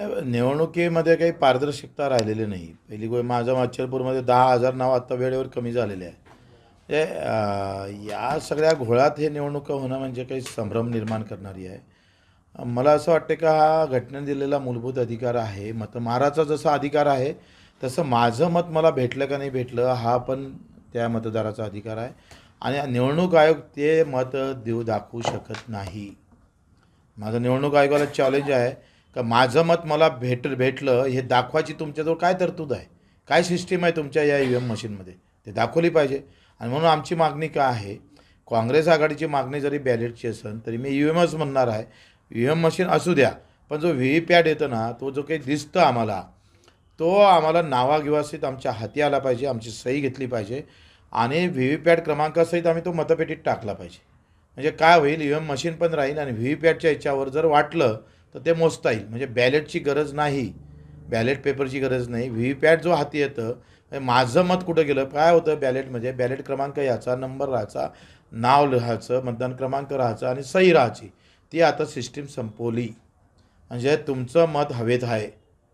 निवडणुकीमध्ये काही पारदर्शकता राहिलेली नाही. पहिली गोष्ट माझ्या माचलपूरमध्ये दहा हजार नाव आत्ता वेळेवर कमी झालेले आहे. ते या सगळ्या घोळात हे निवडणुका होणं म्हणजे काही संभ्रम निर्माण करणारी आहे. मला असं वाटतं का हा घटनेने दिलेला मूलभूत अधिकार आहे. मतमाराचा जसा अधिकार आहे तसं माझं मत मला भेटलं का नाही भेटलं हा पण त्या मतदाराचा अधिकार आहे. आणि निवडणूक आयोग ते मत देऊ दाखवू शकत नाही. माझं निवडणूक आयोगाला चॅलेंज आहे. का माझं मत मला भेट भेटलं हे दाखवायची तुमच्याजवळ काय तरतूद आहे? काय सिस्टीम आहे तुमच्या या ई व्ही एम मशीनमध्ये? ते दाखवली पाहिजे. आणि म्हणून आमची मागणी काय आहे काँग्रेस आघाडीची मागणी जरी बॅलेटची असेल तरी मी ई व्ही एमच म्हणणार आहे. ई व्ही एम मशीन असू द्या पण जो व्ही पॅड येतो ना तो जो काही दिसतं आम्हाला तो आम्हाला नावागिवासित आमच्या हाती आला पाहिजे आमची सही घेतली पाहिजे आणि व्ही व्ही पॅड क्रमांकासहित आम्ही तो मतपेटीत टाकला पाहिजे. म्हणजे काय होईल ई व्ही एम मशीन पण राहील आणि व्ही व्ही पॅडच्या याच्यावर जर वाटलं तर ते मोजता येईल. म्हणजे बॅलेटची गरज नाही. बॅलेट पेपरची गरज नाही. व्ही व्ही पॅट जो हाती येतं माझं मत कुठं गेलं? काय होतं? बॅलेट म्हणजे बॅलेट क्रमांक याचा नंबर राहायचा नाव राहायचं मतदान क्रमांक राहायचा आणि सही राहायची. ती आता सिस्टीम संपवली. म्हणजे तुमचं मत हवेत आहे.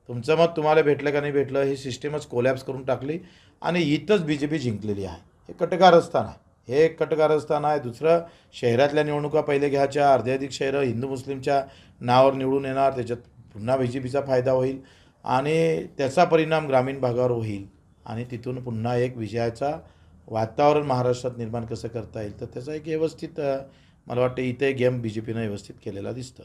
तुमचं मत तुम्हाला भेटलं का नाही भेटलं ही सिस्टीमच कोलॅप्स करून टाकली आणि इथंच बी जे पी जिंकलेली आहे. हे कटकारस्थान आहे. हे एक कटकारस्थान आहे. दुसरं शहरातल्या निवडणुका पहिले घ्यायच्या अर्ध्याधिक शहरं हिंदू मुस्लिमच्या नावावर निवडून येणार त्याच्यात पुन्हा बी जे पीचा फायदा होईल आणि त्याचा परिणाम ग्रामीण भागावर होईल. आणि तिथून पुन्हा एक विजयाचा वातावरण महाराष्ट्रात निर्माण कसं करता येईल तर त्याचा एक व्यवस्थित मला वाटतं इथे गेम बी जे पीनं व्यवस्थित केलेला दिसतं.